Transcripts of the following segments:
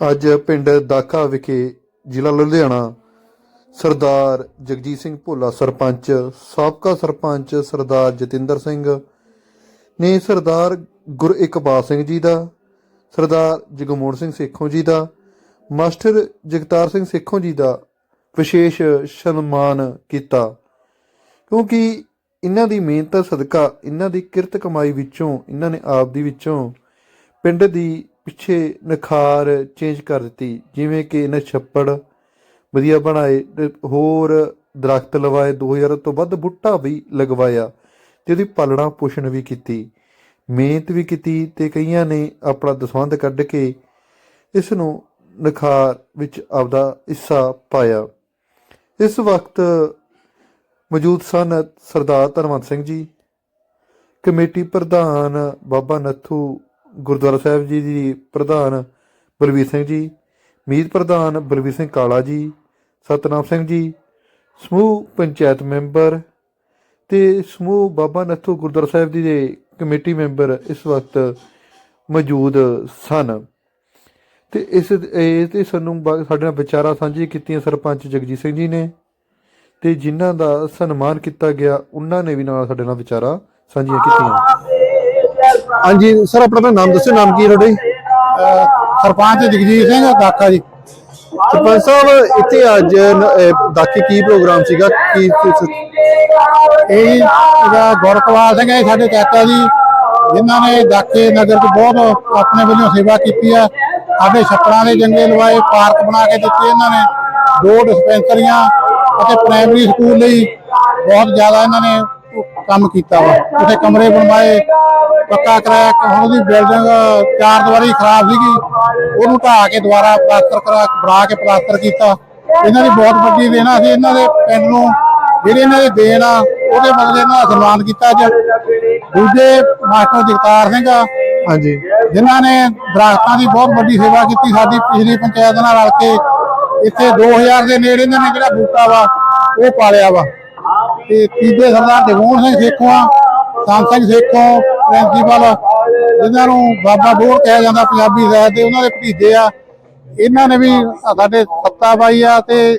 ਅੱਜ ਪਿੰਡ ਦਾਖਾ ਵਿਖੇ ਜ਼ਿਲ੍ਹਾ ਲੁਧਿਆਣਾ ਸਰਦਾਰ ਜਗਜੀਤ ਸਿੰਘ ਭੋਲਾ ਸਰਪੰਚ, ਸਾਬਕਾ ਸਰਪੰਚ ਸਰਦਾਰ ਜਤਿੰਦਰ ਸਿੰਘ ਨੇ ਸਰਦਾਰ ਗੁਰ ਇਕਬਾਲ ਸਿੰਘ ਜੀ ਦਾ, ਸਰਦਾਰ ਜਗਮੋਹਨ ਸਿੰਘ ਸੇਖੋਂ ਜੀ ਦਾ, ਮਾਸਟਰ ਜਗਤਾਰ ਸਿੰਘ ਸੇਖੋਂ ਜੀ ਦਾ ਵਿਸ਼ੇਸ਼ ਸਨਮਾਨ ਕੀਤਾ। ਕਿਉਂਕਿ ਇਹਨਾਂ ਦੀ ਮਿਹਨਤ, ਸਦਕਾ, ਇਹਨਾਂ ਦੀ ਕਿਰਤ ਕਮਾਈ ਵਿੱਚੋਂ, ਇਹਨਾਂ ਨੇ ਆਪ ਦੀ ਵਿੱਚੋਂ ਪਿੰਡ ਦੀ ਪਿੱਛੇ ਨਿਖਾਰ ਚੇਂਜ ਕਰ ਦਿੱਤੀ, ਜਿਵੇਂ ਕਿ ਇਹਨੇ ਛੱਪੜ ਵਧੀਆ ਬਣਾਏ ਤੇ ਹੋਰ ਦਰਖਤ ਲਵਾਏ 2000 ਤੋਂ ਵੱਧ ਬੂਟਾ ਵੀ ਲਗਵਾਇਆ ਤੇ ਉਹਦੀ ਪਾਲਣਾ ਪੋਸ਼ਣ ਵੀ ਕੀਤੀ, ਮਿਹਨਤ ਵੀ ਕੀਤੀ ਤੇ ਕਈਆਂ ਨੇ ਆਪਣਾ ਦਸਵੰਧ ਕੱਢ ਕੇ ਇਸ ਨੂੰ ਨਿਖਾਰ ਵਿੱਚ ਆਪਦਾ ਹਿੱਸਾ ਪਾਇਆ। ਇਸ ਵਕਤ ਮੌਜੂਦ ਸਨ ਸਰਦਾਰ ਧਰਮਵੰਤ ਸਿੰਘ ਜੀ, ਕਮੇਟੀ ਪ੍ਰਧਾਨ ਬਾਬਾ ਨੱਥੂ ਗੁਰਦੁਆਰਾ ਸਾਹਿਬ ਜੀ ਦੀ ਪ੍ਰਧਾਨ ਬਲਵੀਰ ਸਿੰਘ ਜੀ, ਮੀਤ ਪ੍ਰਧਾਨ ਬਲਵੀਰ ਸਿੰਘ ਕਾਲਾ ਜੀ, ਸਤਨਾਮ ਸਿੰਘ ਜੀ, ਸਮੂਹ ਪੰਚਾਇਤ ਮੈਂਬਰ ਤੇ ਸਮੂਹ ਬਾਬਾ ਨੱਥੂ ਗੁਰਦੁਆਰਾ ਸਾਹਿਬ ਜੀ ਦੇ ਕਮੇਟੀ ਮੈਂਬਰ ਇਸ ਵਕਤ ਮੌਜੂਦ ਸਨ। ਤੇ ਇਸ ਇਹ ਤੇ ਸਾਨੂੰ ਬਾ- ਸਾਡੇ ਨਾਲ ਵਿਚਾਰਾਂ ਸਾਂਝੀਆਂ ਕੀਤੀਆਂ ਸਰਪੰਚ ਜਗਜੀਤ ਸਿੰਘ ਜੀ ਨੇ ਤੇ ਜਿਨ੍ਹਾਂ ਦਾ ਸਨਮਾਨ ਕੀਤਾ ਗਿਆ, ਉਹਨਾਂ ਨੇ ਵੀ ਨਾਲ ਸਾਡੇ ਨਾਲ ਵਿਚਾਰਾਂ ਸਾਂਝੀਆਂ ਕੀਤੀਆਂ। ਹਾਂਜੀ ਸਰ ਆਪਣਾ ਆਪਣਾ ਨਾਮ ਦੱਸੋ ਨਾਮ ਕੀ ਹੈ ਤੁਹਾਡਾ ਸਰਪੰਚ ਜਗਜੀਤ ਸਿੰਘ ਦਾਖਾ ਜੀ। ਸਰਪੰਚ ਸਾਹਿਬ ਇੱਥੇ ਅੱਜ ਦਾਖੇ ਕੀ ਪ੍ਰੋਗਰਾਮ ਸੀਗਾ? ਕੀ ਇਹ ਇਹਦਾ ਗੁਰਕਵਾਲ ਸਿੰਘ ਹੈ ਸਾਡੇ ਚਾਚਾ ਜੀ ਜਿਨ੍ਹਾਂ ਨੇ ਦਾਖੇ ਨਗਰ 'ਚ ਬਹੁਤ ਆਪਣੇ ਵੱਲੋਂ ਸੇਵਾ ਕੀਤੀ ਆ। ਸਾਡੇ ਛੱਪੜਾਂ ਦੇ ਜੰਗੇ ਲਵਾਏ ਪਾਰਕ ਬਣਾ ਕੇ ਦਿੱਤੇ ਇਹਨਾਂ ਨੇ। ਦੋ ਡਿਸਪੈਂਸਰੀਆਂ ਅਤੇ ਪ੍ਰਾਇਮਰੀ ਸਕੂਲ ਲਈ ਬਹੁਤ ਜ਼ਿਆਦਾ ਇਹਨਾਂ ਨੇ ਕੰਮ ਕੀਤਾ ਵਾ। ਉੱਥੇ ਕਮਰੇ ਬਣਵਾਏ ਪੱਕਾ ਕਰਾਇਆ ਹੁਣ ਉਹਦੀ ਬਿਲਡਿੰਗ ਚਾਰ ਦੀਵਾਰੀ ਖਰਾਬ ਸੀਗੀ। ਉਹਨੂੰ ਢਾਹ ਕੇ ਦੁਬਾਰਾ ਪਲਾਸਟਰ ਕਰਾ ਬਣਾ ਕੇ ਪਲਾਸਟਰ ਕੀਤਾ। ਇਹਨਾਂ ਦੀ ਬਹੁਤ ਵੱਡੀ ਦੇਣਾ ਸੀ। ਇਹਨਾਂ ਦੇ ਪਿੰਡ ਨੂੰ ਜਿਹੜੇ ਇਹਨਾਂ ਦੇ ਦੇਣ ਆ ਉਹਦੇ ਬਦਲੇ ਇਹਨਾਂ ਦਾ ਸਨਮਾਨ ਕੀਤਾ ਅੱਜ। ਦੂਜੇ ਮਾਸਟਰ ਜਗਤਾਰ ਸਿੰਘ ਆ, ਹਾਂਜੀ। ਜਿਨ੍ਹਾਂ ਨੇ ਦਰਖਤਾਂ ਦੀ ਬਹੁਤ ਵੱਡੀ ਸੇਵਾ ਕੀਤੀ। ਸਾਡੀ ਪਿਛਲੀ ਪੰਚਾਇਤ ਨਾਲ ਰਲ ਕੇ ਇੱਥੇ 2000 ਦੇ ਨੇੜੇ ਇਹਨਾਂ ਨੇ ਜਿਹੜਾ ਬੂਟਾ ਵਾ ਉਹ ਪਾਲਿਆ ਵਾ। ਤੇ ਤੀਜੇ ਸਰਦਾਰ ਜਗਮੋਹਨ ਸਿੰਘ ਸੇਖੋਂ ਸੰਤ ਸਿੰਘ ਸੇਖੋਂ, ਪ੍ਰਿੰਸੀਪਲ, ਜਿਨ੍ਹਾਂ ਨੂੰ ਬਾਬਾ ਬੋਰ ਕਿਹਾ ਜਾਂਦਾ ਪੰਜਾਬੀ ਸਾਹਿਤ ਦੇ ਉਹਨਾਂ ਦੇ ਭਤੀਜੇ ਆ। ਇਹਨਾਂ ਨੇ ਵੀ ਸਾਡੇ ਸੱਤਾ ਬਾਈ ਆ ਤੇ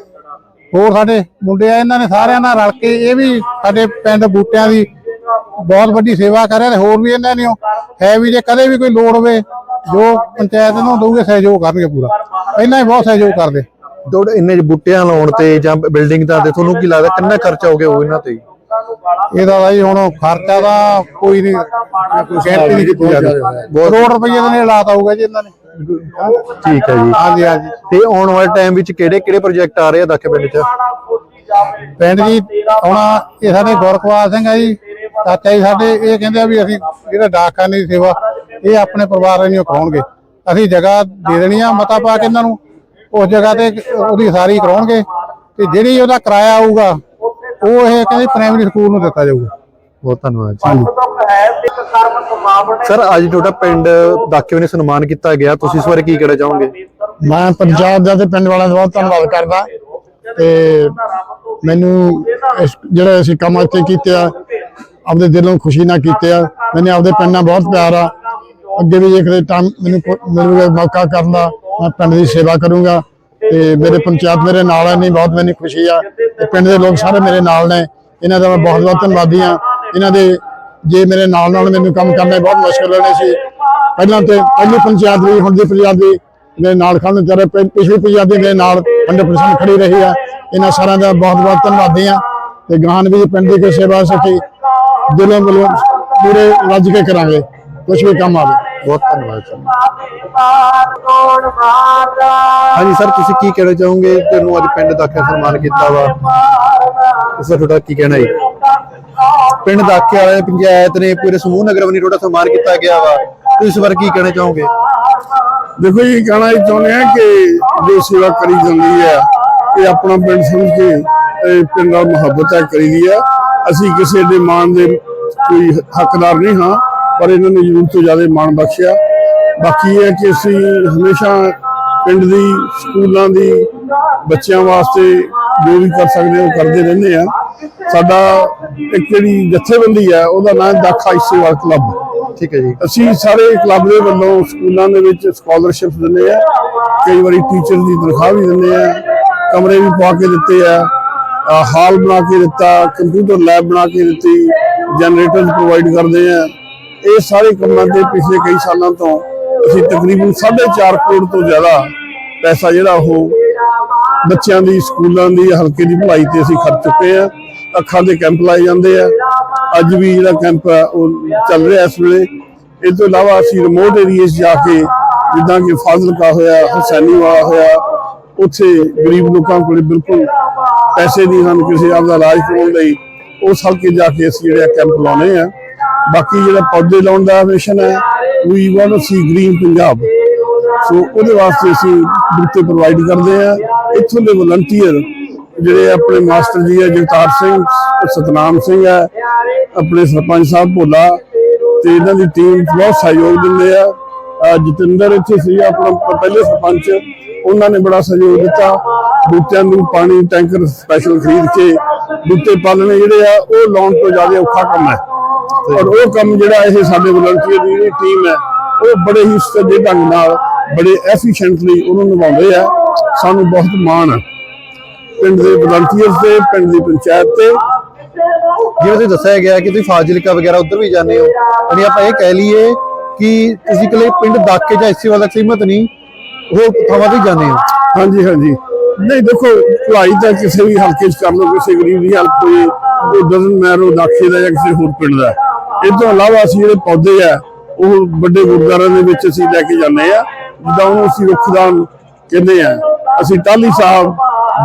ਹੋਰ ਸਾਡੇ ਮੁੰਡੇ ਆ, ਇਹਨਾਂ ਨੇ ਸਾਰਿਆਂ ਨਾਲ ਰਲ ਕੇ ਇਹ ਵੀ ਸਾਡੇ ਪਿੰਡ ਬੂਟਿਆਂ ਦੀ ਬਹੁਤ ਵੱਡੀ ਸੇਵਾ ਕਰ ਰਹੇ ਨੇ ਹੋਰ ਵੀ ਇਹਨਾਂ ਨੇ ਹੈ ਵੀ ਜੇ ਕਦੇ ਵੀ ਕੋਈ ਲੋੜ ਹੋਵੇ, ਜੋ ਪੰਚਾਇਤ ਨੂੰ ਦਊਗੇ ਸਹਿਯੋਗ ਕਰਨਗੇ ਪੂਰਾ। ਪਹਿਲਾਂ ਹੀ ਬਹੁਤ ਸਹਿਯੋਗ ਕਰਦੇ। ਤੁਹਾਡੇ ਇੰਨੇ ਬੂਟਿਆਂ ਲਾਉਣ ਤੇ ਜਾਂ ਬਿਲਡਿੰਗ ਦਾ ਤੇ ਤੁਹਾਨੂੰ ਕੀ ਲੱਗਦਾ ਕਿੰਨਾ ਖਰਚਾ ਹੋ ਗਿਆ ਉਹ ਇਹਨਾਂ ਤੇ? ਇਹਦਾ ਜੀ ਹੁਣ ਖਰਚਾ ਦਾ ਕੋਈ ਨਹੀਂ ਗਿਣਤੀ ਨਹੀਂ ਕੀਤੀ ਜਾਂਦੀ ਕਰੋੜ ਰੁਪਏ ਦੇ ਨੇ ਲਾਤਾ ਹੋਊਗਾ ਜੀ ਇਹਨਾਂ ਨੇ। ਠੀਕ ਹੈ ਜੀ। ਹਾਂਜੀ ਹਾਂਜੀ। ਤੇ ਆਉਣ ਵਾਲੇ ਟਾਈਮ ਵਿੱਚ ਕਿਹੜੇ ਕਿਹੜੇ ਪ੍ਰੋਜੈਕਟ ਆ ਰਹੇ ਆ ਦਾਖੇ ਪਿੰਡ 'ਚ? ਪਿੰਡ ਜੀ ਹੁਣ ਇਹ ਸਾਡੇ ਗੁਰਕਵਾਲ ਸਿੰਘ ਆ ਜੀ ਚਾਚਾ ਜੀ ਸਾਡੇ ਇਹ ਕਹਿੰਦੇ ਆ ਵੀ ਅਸੀਂ ਜਿਹੜਾ ਡਾਕਖਾਨੇ ਦੀ ਸੇਵਾ ਇਹ ਆਪਣੇ ਪਰਿਵਾਰ ਨੂੰ ਕਰਾਉਣਗੇ। ਅਸੀਂ ਜਗ੍ਹਾ ਦੇ ਦੇਣੀ ਆ ਮਤਾ ਪਾ ਕੇ ਇਹਨਾਂ ਨੂੰ ਉਸ ਜਗ੍ਹਾ ਤੇ ਉਹਦੀ ਸਾਰੀ ਕਰਾਉਣਗੇ ਤੇ ਜਿਹੜੀ ਉਹਦਾ ਕਿਰਾਇਆ ਆਊਗਾ ਉਹ ਇਹ ਕਹਿੰਦੇ ਪ੍ਰਾਇਮਰੀ ਸਕੂਲ ਨੂੰ ਦਿੱਤਾ ਜਾਊਗਾ। ਬਹੁਤ ਧੰਨਵਾਦ ਜੀ। ਸਰ ਅੱਜ ਤੁਹਾਡਾ ਪਿੰਡ ਦਾਖੇ ਨੇ ਸਨਮਾਨ ਕੀਤਾ ਗਿਆ। ਤੁਸੀਂ ਇਸ ਬਾਰੇ ਕੀ ਕਹਿਣਾ ਚਾਹੋਗੇ? ਮੈਂ ਪੰਚਾਇਤ ਦਾ ਤੇ ਪਿੰਡ ਵਾਲਿਆਂ ਦਾ ਬਹੁਤ ਧੰਨਵਾਦ ਕਰਦਾ ਤੇ ਮੈਨੂੰ ਜਿਹੜੇ ਅਸੀਂ ਕੰਮ ਇੱਥੇ ਕੀਤੇ ਆ ਆਪਦੇ ਦਿਲੋਂ ਖੁਸ਼ੀ ਨਾਲ ਕੀਤੇ ਆ। ਮੈਨੂੰ ਆਪਦੇ ਪਿੰਡ ਨਾਲ ਬਹੁਤ ਪਿਆਰ ਆ। ਅੱਗੇ ਵੀ ਜੇ ਕਦੇ ਟਾਈਮ ਮੈਨੂੰ ਮਿਲੂਗਾ ਮੌਕਾ ਕਰਨ ਦਾ ਪਿੰਡ ਦੀ ਸੇਵਾ ਕਰੂੰਗਾ ਤੇ ਮੇਰੇ ਪੰਚਾਇਤ ਮੇਰੇ ਨਾਲ ਹੈ ਨਹੀਂ ਬਹੁਤ ਮੈਨੂੰ ਖੁਸ਼ੀ ਆ ਤੇ ਪਿੰਡ ਦੇ ਲੋਕ ਸਾਰੇ ਮੇਰੇ ਨਾਲ ਨੇ। ਇਹਨਾਂ ਦਾ ਮੈਂ ਬਹੁਤ ਬਹੁਤ ਧੰਨਵਾਦੀ ਆ ਇਹਨਾਂ ਦੇ ਜੇ ਮੇਰੇ ਨਾਲ ਨਾਲ ਮੈਨੂੰ ਕੰਮ ਕਰਨਾ ਬਹੁਤ ਮੁਸ਼ਕਲ ਹੋਣੀ ਸੀ। ਪਹਿਲਾਂ ਤੇ ਪਹਿਲੀ ਪੰਚਾਇਤ ਵੀ, ਹੁਣ ਦੀ ਪੰਚਾਇਤ ਵੀ ਮੇਰੇ ਨਾਲ ਖੜਨ ਚਾਰੇ ਪਿਛਲੀ ਪੰਚਾਇਤ ਵੀ ਮੇਰੇ ਨਾਲ 100% ਖੜੀ ਰਹੀ ਆ। ਇਹਨਾਂ ਸਾਰਿਆਂ ਦਾ ਬਹੁਤ ਬਹੁਤ ਧੰਨਵਾਦੀ ਆ ਤੇ ਗਾਹਾਂ ਵੀ ਪਿੰਡ ਦੀ ਕੋਈ ਸੇਵਾ ਸਕੀ ਦਿਲੋਂ ਵੱਲੋਂ ਪੂਰੇ ਰੱਜ ਕੇ ਕਰਾਂਗੇ। ਕੁਝ ਵੀ ਕੰਮ ਆਵੇ। ਬਹੁਤ ਧੰਨਵਾਦ ਸਰ। ਹਾਂਜੀ ਸਰ, ਤੁਸੀਂ ਕੀ ਕਹਿਣਾ ਚਾਹੋਗੇ? ਤੁਹਾਨੂੰ ਅੱਜ ਪਿੰਡ ਦਾਖੇ ਸਨਮਾਨ ਕੀਤਾ ਵਾ। ਇਸ ਦਾ ਤੁਹਾਡਾ ਕੀ ਕਹਿਣਾ ਹੈ ਪਿੰਡ ਦਾਖੇ ਵਾਲੇ ਪੰਚਾਇਤ ਨੇ ਪੂਰੇ ਸਮੂਹ ਨਗਰ ਵਨੀ ਤੁਹਾਡਾ ਸਨਮਾਨ ਕੀਤਾ ਗਿਆ ਵਾ। ਤੁਸੀਂ ਇਸ ਬਾਰੇ ਕੀ ਕਹਿਣਾ ਚਾਹੋਗੇ? ਦੇਖੋ ਜੀ, ਕਹਿਣਾ ਇਹ ਚਾਹੁੰਦੇ ਆ ਕਿ ਜੋ ਸੇਵਾ ਕਰੀ ਜਾਂਦੀ ਹੈ, ਇਹ ਆਪਣਾ ਪਿੰਡ ਸਮਝ ਕੇ ਇਹ ਪਿੰਡ ਨਾਲ ਮੁਹੱਬਤ ਹੈ ਕਰੀਦੀ ਆ ਅਸੀਂ ਕਿਸੇ ਦੇ ਮਾਣ ਦੇ ਕੋਈ ਹੱਕਦਾਰ ਨਹੀਂ ਹਾਂ। ਪਰ ਇਹਨਾਂ ਨੇ ਜ਼ਰੂਰ ਤੋਂ ਜ਼ਿਆਦਾ ਮਾਣ ਬਖਸ਼ਿਆ। ਬਾਕੀ ਇਹ ਕਿ ਅਸੀਂ ਹਮੇਸ਼ਾ ਪਿੰਡ ਦੀ ਸਕੂਲਾਂ ਦੀ ਬੱਚਿਆਂ ਵਾਸਤੇ ਜੋ ਵੀ ਕਰ ਸਕਦੇ ਹਾਂ ਉਹ ਕਰਦੇ ਰਹਿੰਦੇ ਆ। ਸਾਡਾ ਇੱਕ ਜਿਹੜੀ ਜਥੇਬੰਦੀ ਹੈ ਉਹਦਾ ਨਾਮ ਦਾਖਾ ਇਸੇਵਾਲ ਕਲੱਬ। ਠੀਕ ਹੈ ਜੀ। ਅਸੀਂ ਸਾਰੇ ਕਲੱਬ ਦੇ ਵੱਲੋਂ ਸਕੂਲਾਂ ਦੇ ਵਿੱਚ ਸਕਾਲਰਸ਼ਿਪ ਦਿੰਦੇ ਆ। ਕਈ ਵਾਰੀ ਟੀਚਰ ਦੀ ਤਨਖਾਹ ਵੀ ਦਿੰਦੇ ਆ। ਕਮਰੇ ਵੀ ਪਵਾ ਕੇ ਦਿੱਤੇ ਆ। ਹਾਲ ਬਣਾ ਕੇ ਦਿੱਤਾ ਕੰਪਿਊਟਰ ਲੈਬ ਬਣਾ ਕੇ ਦਿੱਤੀ ਜਨਰੇਟਰ ਪ੍ਰੋਵਾਈਡ ਕਰਦੇ ਆ। ਇਹ ਸਾਰੇ ਕੰਮਾਂ ਤੇ ਪਿਛਲੇ ਕਈ ਸਾਲਾਂ ਤੋਂ ਅਸੀਂ ਤਕਰੀਬਨ 4.5 ਕਰੋੜ ਤੋਂ ਜ਼ਿਆਦਾ ਪੈਸਾ ਜਿਹੜਾ ਉਹ ਬੱਚਿਆਂ ਦੀ, ਸਕੂਲਾਂ ਦੀ ਹਲਕੇ ਦੀ ਭਲਾਈ ਤੇ ਅਸੀਂ ਖਰਚ ਚੁੱਕੇ ਆ ਅੱਖਾਂ ਦੇ ਕੈਂਪ ਲਾਏ ਜਾਂਦੇ ਆ। ਅੱਜ ਵੀ ਜਿਹੜਾ ਕੈਂਪ ਆ, ਉਹ ਚੱਲ ਰਿਹਾ ਇਸ ਵੇਲੇ। ਇਹ ਤੋਂ ਇਲਾਵਾ ਅਸੀਂ ਰਿਮੋਟ ਏਰੀਆਸ ਜਾ ਕੇ ਜਿੱਦਾਂ ਕਿ ਫਾਜ਼ਿਲਕਾ ਹੋਇਆ ਹੁਸੈਨੀ ਵਾਲਾ ਹੋਇਆ, ਉੱਥੇ ਗਰੀਬ ਲੋਕਾਂ ਕੋਲ ਬਿਲਕੁਲ ਪੈਸੇ ਨਹੀਂ ਹਨ ਕਿਸੇ ਆਪ ਦਾ ਇਲਾਜ ਕਰਾਉਣ ਲਈ। ਉਸ ਹਲਕੇ ਜਾ ਕੇ ਅਸੀਂ ਜਿਹੜਾ ਕੈਂਪ ਲਾਉਣੇ ਆ। ਬਾਕੀ ਜਿਹੜਾ ਪੌਦੇ ਲਾਉਣ ਦਾ ਮਿਸ਼ਨ ਹੈ we want C green Punjab so ਉਹਦੇ ਵਾਸਤੇ ਅਸੀਂ ਬੂਟੇ ਪ੍ਰੋਵਾਈਡ ਕਰਦੇ ਆ ਇੱਥੋਂ ਦੇ ਵਲੰਟੀਅਰ ਜਿਹੜੇ ਆਪਣੇ ਮਾਸਟਰ ਜੀ ਹੈ, ਜਗਤਾਰ ਸਿੰਘ, ਸਤਨਾਮ ਸਿੰਘ ਹੈ, ਆਪਣੇ ਸਰਪੰਚ ਸਾਹਿਬ ਭੋਲਾ, ਤੇ ਇਹਨਾਂ ਦੀ ਟੀਮ ਬਹੁਤ ਸਹਿਯੋਗ ਦਿੰਦੇ ਆ। ਜਤਿੰਦਰ ਇੱਥੇ ਸੀ, ਆਪਣਾ ਪਹਿਲੇ ਸਰਪੰਚ। ਉਹਨਾਂ ਨੇ ਬੜਾ ਸਹਿਯੋਗ ਦਿੱਤਾ। ਬੂਟਿਆਂ ਨੂੰ ਪਾਣੀ, ਟੈਂਕਰ ਸਪੈਸ਼ਲ ਖਰੀਦ ਕੇ ਬੂਟੇ ਪਾਲਣੇ ਜਿਹੜੇ ਆ, ਉਹ ਲਾਉਣ ਤੋਂ ਜ਼ਿਆਦਾ ਔਖਾ ਕੰਮ ਹੈ। ਔਰ ਉਹ ਕੰਮ ਜਿਹੜਾ ਇਹ ਸਾਡੇ ਵਲੰਟੀਅਰ ਦੀ ਜਿਹੜੀ ਟੀਮ ਹੈ ਉਹ ਬੜੇ ਹੀ ਸੱਜੇ ਢੰਗ ਨਾਲ ਬੜੇ ਐਫੀਸ਼ੀਐਂਟਲੀ ਉਹਨੂੰ ਨਿਭਾਉਂਦੇ ਆ। ਸਾਨੂੰ ਬਹੁਤ ਮਾਣ ਹੈ ਪਿੰਡ ਦੇ ਵਲੰਟੀਅਰਸ ਤੇ ਪਿੰਡ ਦੀ ਪੰਚਾਇਤ ਤੇ। ਜਿਵੇਂ ਤੁਸੀਂ ਦੱਸਿਆ ਗਿਆ ਕਿ ਤੁਸੀਂ ਫਾਜ਼ਿਲਕਾ ਵਗੈਰਾ ਉੱਧਰ ਵੀ ਜਾਂਦੇ ਹੋ ਯਾਨੀ ਆਪਾਂ ਇਹ ਕਹਿ ਲਈਏ ਕਿ ਤੁਸੀਂ ਇਕੱਲੇ ਪਿੰਡ ਦਾਕੇ ਜਾਂ ਇਸੇ ਵਾਲਾ ਸੀਮਤ ਨਹੀਂ ਹੋਰ ਥਾਵਾਂ ਤੇ ਵੀ ਜਾਂਦੇ ਹੋ? ਹਾਂਜੀ ਹਾਂਜੀ। ਨਹੀਂ ਦੇਖੋ ਭਲਾਈ ਤਾਂ ਕਿਸੇ ਵੀ ਹਲਕੇ 'ਚ ਕਰ ਲਓ ਕਿਸੇ ਗਰੀਬ ਦੀ ਹੈਲਪ ਹੋਏ ਉਹ ਡਜ਼ਨ ਮੈਰੋ ਦਾਖੇ ਦਾ ਜਾਂ ਕਿਸੇ ਹੋਰ ਪਿੰਡ ਦਾ। ਇਹ ਤੋਂ ਇਲਾਵਾ ਅਸੀਂ ਜਿਹੜੇ ਪੌਦੇ ਆ, ਉਹ ਵੱਡੇ ਗੁਰਦੁਆਰਿਆਂ ਦੇ ਵਿੱਚ ਅਸੀਂ ਲੈ ਕੇ ਜਾਂਦੇ ਆ, ਜਿੱਦਾਂ ਉਹਨੂੰ ਅਸੀਂ ਰੁੱਖਦਾਨ ਕਹਿੰਦੇ ਆ। ਅਸੀਂ ਟਾਹਲੀ ਸਾਹਿਬ,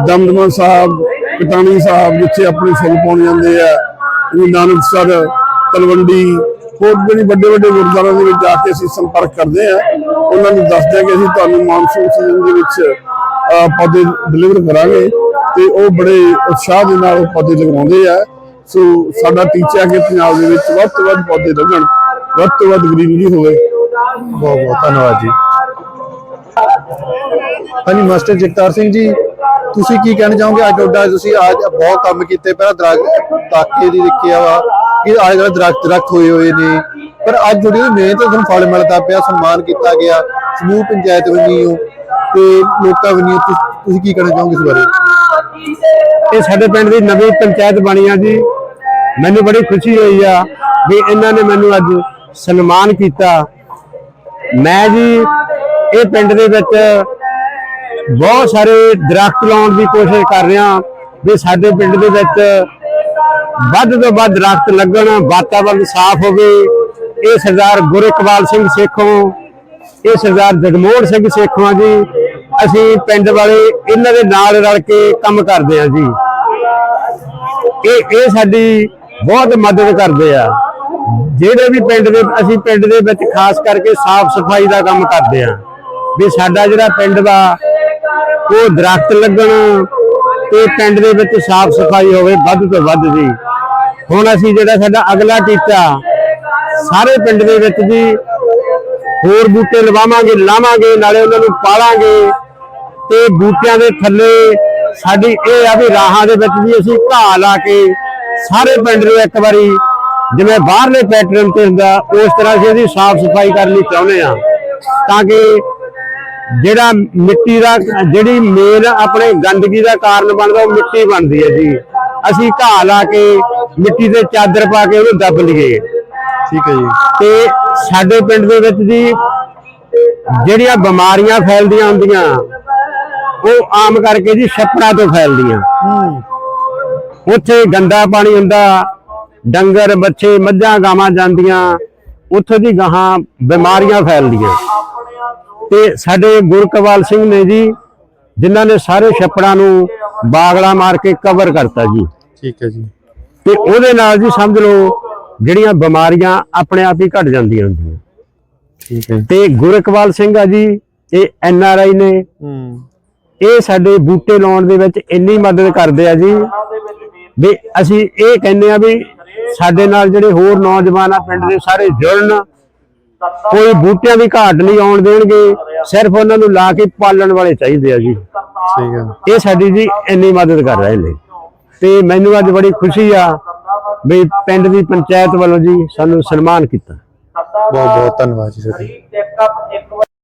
ਦਮਦਮਾ ਸਾਹਿਬ, ਕਟਾਣੀ ਸਾਹਿਬ, ਜਿੱਥੇ ਆਪਣੇ ਫੁੱਲ ਪਾਉਣ ਜਾਂਦੇ ਆ, ਗੁਰੂ ਨਾਨਕ ਸਰ, ਤਲਵੰਡੀ, ਹੋਰ ਜਿਹੜੀ ਵੱਡੇ ਵੱਡੇ ਗੁਰਦੁਆਰਿਆਂ ਦੇ ਵਿੱਚ ਜਾ ਕੇ ਅਸੀਂ ਸੰਪਰਕ ਕਰਦੇ ਆ, ਉਹਨਾਂ ਨੂੰ ਦੱਸਦੇ ਆ ਕਿ ਅਸੀਂ ਤੁਹਾਨੂੰ ਮਾਨਸੂਨ ਸੀਜ਼ਨ ਦੇ ਵਿੱਚ ਪੌਦੇ ਡਿਲੀਵਰ ਕਰਾਂਗੇ ਤੇ ਉਹ ਬੜੇ ਉਤਸ਼ਾਹ ਦੇ ਨਾਲ ਉਹ ਪੌਦੇ ਲਗਾਉਂਦੇ ਆ। ਸੋ ਸਾਡਾ ਟੀਚਾ ਕਿ ਪੰਜਾਬ ਦੇ ਵਿੱਚ ਵੱਧ ਤੋਂ ਵੱਧ ਪੌਦੇ ਲੱਗਣ, ਵੱਧ ਤੋਂ ਵੱਧ ਗ੍ਰੀਨਰੀ ਹੋਵੇ। ਬਹੁਤ ਬਹੁਤ ਧੰਨਵਾਦ ਜੀ। ਹਾਂਜੀ, ਮਾਸਟਰ ਜਗਤਾਰ ਸਿੰਘ ਜੀ, ਤੁਸੀਂ ਕੀ ਕਹਿਣਾ ਚਾਹੋਗੇ? ਅੱਜ ਤੁਹਾਡਾ ਤੁਸੀਂ ਅੱਜ ਬਹੁਤ ਕੰਮ ਕੀਤੇ, ਪਹਿਲਾਂ ਦਰਖਤ ਤਾਕੇ ਦੀ ਦੇਖਿਆ ਵਾ ਕਿ ਆਲੇ ਦੁਆਲੇ ਦਰਖਤ ਦਰਖਤ ਹੋਏ ਹੋਏ ਨੇ। ਪਰ ਅੱਜ ਜਿਹੜੀ ਮਿਹਨਤ ਤੁਹਾਨੂੰ ਫਲ ਮਿਲਦਾ ਪਿਆ, ਸਨਮਾਨ ਕੀਤਾ ਗਿਆ ਸਮੂਹ ਪੰਚਾਇਤ ਵੱਲੋਂ। ਤੇ ਲੋਕਾਂ ਵੱਲੋਂ ਤੁਸੀਂ ਕੀ ਕਹਿਣਾ ਚਾਹੋਗੇ ਇਸ ਬਾਰੇ? ਇਹ ਸਾਡੇ ਪਿੰਡ ਦੀ ਨਵੀਂ ਪੰਚਾਇਤ ਬਣੀ ਆ ਜੀ। ਮੈਨੂੰ ਬੜੀ ਖੁਸ਼ੀ ਹੋਈ ਆ ਵੀ ਇਹਨਾਂ ਨੇ ਮੈਨੂੰ ਅੱਜ ਸਨਮਾਨ ਕੀਤਾ। ਮੈਂ ਜੀ ਇਹ ਪਿੰਡ ਦੇ ਵਿੱਚ ਬਹੁਤ ਸਾਰੇ ਦਰਖਤ ਲਾਉਣ ਦੀ ਕੋਸ਼ਿਸ਼ ਕਰ ਰਿਹਾ ਵੀ ਸਾਡੇ ਪਿੰਡ ਦੇ ਵਿੱਚ ਵੱਧ ਤੋਂ ਵੱਧ ਦਰਖਤ ਲੱਗਣ, ਵਾਤਾਵਰਨ ਸਾਫ਼ ਹੋਵੇ। ਇਹ ਸਰਦਾਰ ਗੁਰਿਕਵਾਲ ਸਿੰਘ ਸੇਖੋਂ, ਇਹ ਸਰਦਾਰ ਜਗਮੋਹਨ ਸਿੰਘ ਸੇਖੋਂ ਆ ਜੀ। ਅਸੀਂ ਪਿੰਡ ਵਾਲੇ ਇਹਨਾਂ ਦੇ ਨਾਲ ਰਲ ਕੇ ਕੰਮ ਕਰਦੇ ਆ ਜੀ। ਇਹ ਇਹ ਸਾਡੀ ਬਹੁਤ ਮਦਦ ਕਰਦੇ ਆ। ਜਿਹੜੇ ਵੀ ਪਿੰਡ ਦੇ, ਅਸੀਂ ਪਿੰਡ ਦੇ ਵਿੱਚ ਖਾਸ ਕਰਕੇ ਸਾਫ਼ ਸਫ਼ਾਈ ਦਾ ਕੰਮ ਕਰਦੇ ਆ ਵੀ ਸਾਡਾ ਜਿਹੜਾ ਪਿੰਡ ਦਾ ਉਹ ਦਰਖਤ ਲੱਗਣ ਤੇ ਪਿੰਡ ਦੇ ਵਿੱਚ ਸਾਫ਼ ਸਫ਼ਾਈ ਹੋਵੇ ਵੱਧ ਤੋਂ ਵੱਧ ਜੀ। ਹੁਣ ਅਸੀਂ ਜਿਹੜਾ ਸਾਡਾ ਅਗਲਾ ਟੀਚਾ, ਸਾਰੇ ਪਿੰਡ ਦੇ ਵਿੱਚ ਜੀ ਹੋਰ ਬੂਟੇ ਲਵਾਵਾਂਗੇ, ਲਾਵਾਂਗੇ, ਨਾਲੇ ਉਹਨਾਂ ਨੂੰ ਪਾਲਾਂਗੇ। ਤੇ ਬੂਟਿਆਂ ਦੇ ਥੱਲੇ ਸਾਡੀ ਇਹ ਆ ਵੀ ਰਾਹਾਂ ਦੇ ਵਿੱਚ ਵੀ ਅਸੀਂ ਘਾਹ ਲਾ ਕੇ ਸਾਰੇ ਪਿੰਡ ਨੂੰ ਇੱਕ ਵਾਰੀ ਜਿਵੇਂ ਬਾਹਰਲੇ ਪੈਟਰਨ ਤੇ ਹੁੰਦਾ ਉਸ ਤਰ੍ਹਾਂ ਅਸੀਂ ਇਹਦੀ ਸਾਫ਼ ਸਫ਼ਾਈ ਕਰਨੀ ਚਾਹੁੰਦੇ ਆ ਤਾਂ ਕਿ ਜਿਹੜਾ ਮਿੱਟੀ ਦਾ ਜਿਹੜੀ ਮੇਨ ਆਪਣੇ ਗੰਦਗੀ ਦਾ ਕਾਰਨ ਬਣਦਾ ਉਹ ਮਿੱਟੀ ਬਣਦੀ ਹੈ ਜੀ। ਅਸੀਂ ਘਾਹ ਲਾ ਕੇ ਮਿੱਟੀ ਤੇ ਚਾਦਰ ਪਾ ਕੇ ਉਹਨੂੰ ਦੱਬ ਲਈਏ। ਠੀਕ ਹੈ ਜੀ। ਤੇ ਸਾਡੇ ਪਿੰਡ ਦੇ ਵਿੱਚ ਜੀ ਜਿਹੜੀਆਂ ਬਿਮਾਰੀਆਂ ਫੈਲਦੀਆਂ ਹੁੰਦੀਆਂ ਉਹ ਆਮ ਕਰਕੇ ਜੀ ਛੱਪੜਾਂ ਤੋਂ ਫੈਲਦੀਆਂ। ਉੱਥੇ ਗੰਦਾ ਪਾਣੀ ਹੁੰਦਾ ਡੰਗਰ ਬੱਚੇ ਮੱਝਾਂ ਗਾਵਾਂ ਜਾਂਦੀਆਂ। ਉੱਥੇ ਦੀ ਗਾਹਾਂ ਬਿਮਾਰੀਆਂ ਫੈਲਦੀਆਂ। ਤੇ ਸਾਡੇ ਗੁਰਕਵਾਲ ਸਿੰਘ ਨੇ ਜੀ ਜਿਨ੍ਹਾਂ ਨੇ ਸਾਰੇ ਛੱਪੜਾਂ ਨੂੰ ਬਾਗਲਾ ਮਾਰ ਕੇ ਕਵਰ ਕਰਤਾ ਜੀ। ਠੀਕ ਹੈ ਜੀ। ਤੇ ਉਹਦੇ ਨਾਲ ਜੀ ਸਮਝ ਲਓ ਜਿਹੜੀਆਂ ਬਿਮਾਰੀਆਂ ਆਪਣੇ ਆਪ ਹੀ ਘਟ ਜਾਂਦੀਆਂ ਹੁੰਦੀਆਂ। ਠੀਕ ਹੈ ਤੇ ਗੁਰਕਵਾਲ ਸਿੰਘ ਆ ਜੀ ਇਹ ਐਨ ਆਰ ਆਈ ਨੇ। ਇਹ ਸਾਡੇ ਬੂਟੇ ਲਾਉਣ ਦੇ ਵਿੱਚ ਇੰਨੀ ਮਦਦ ਕਰਦੇ ਆ ਜੀ। ਵੀ ਅਸੀਂ ਇਹ ਕਹਿੰਦੇ ਆ ਵੀ ਸਾਡੇ ਨਾਲ ਜਿਹੜੇ ਹੋਰ ਨੌਜਵਾਨ ਆ ਪਿੰਡ ਦੇ ਸਾਰੇ ਜੁੜਨ। ਕੋਈ ਬੂਟਿਆਂ ਦੀ ਘਾਟ ਨਹੀਂ ਆਉਣ ਦੇਣਗੇ ਸਿਰਫ ਉਹਨਾਂ ਨੂੰ ਲਾ ਕੇ ਪਾਲਣ ਵਾਲੇ ਚਾਹੀਦੇ ਆ ਜੀ। ਠੀਕ ਹੈ ਇਹ ਸਾਡੀ ਜੀ ਇੰਨੀ ਮਦਦ ਕਰ ਰਹੇ ਨੇ। ਤੇ ਮੈਨੂੰ ਅੱਜ ਬੜੀ ਖੁਸ਼ੀ ਆ ਵੀ ਪਿੰਡ ਦੀ ਪੰਚਾਇਤ ਵੱਲੋਂ ਜੀ ਸਾਨੂੰ ਸਨਮਾਨ ਕੀਤਾ। ਬਹੁਤ ਬਹੁਤ ਧੰਨਵਾਦ ਜੀ ਤੁਹਾਡਾ।